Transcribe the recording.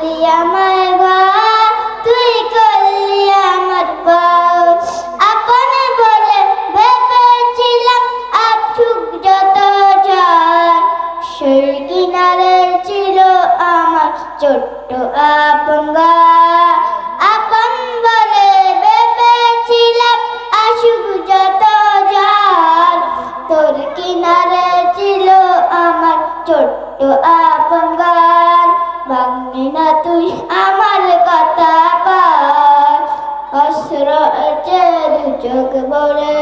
করলি আমার ঘর, তুই করলি আমার পর আপনে বলে ভেবেছিলাম আপসুক যত জয় সেই কিনারে ছিল আমার ছোট্ট আপন ঘর। আপন বলে ভেবেছিলাম আসুক যত জয় তোর কিনারে ছিল আমার ছোট্ট আপন চোখ ভরে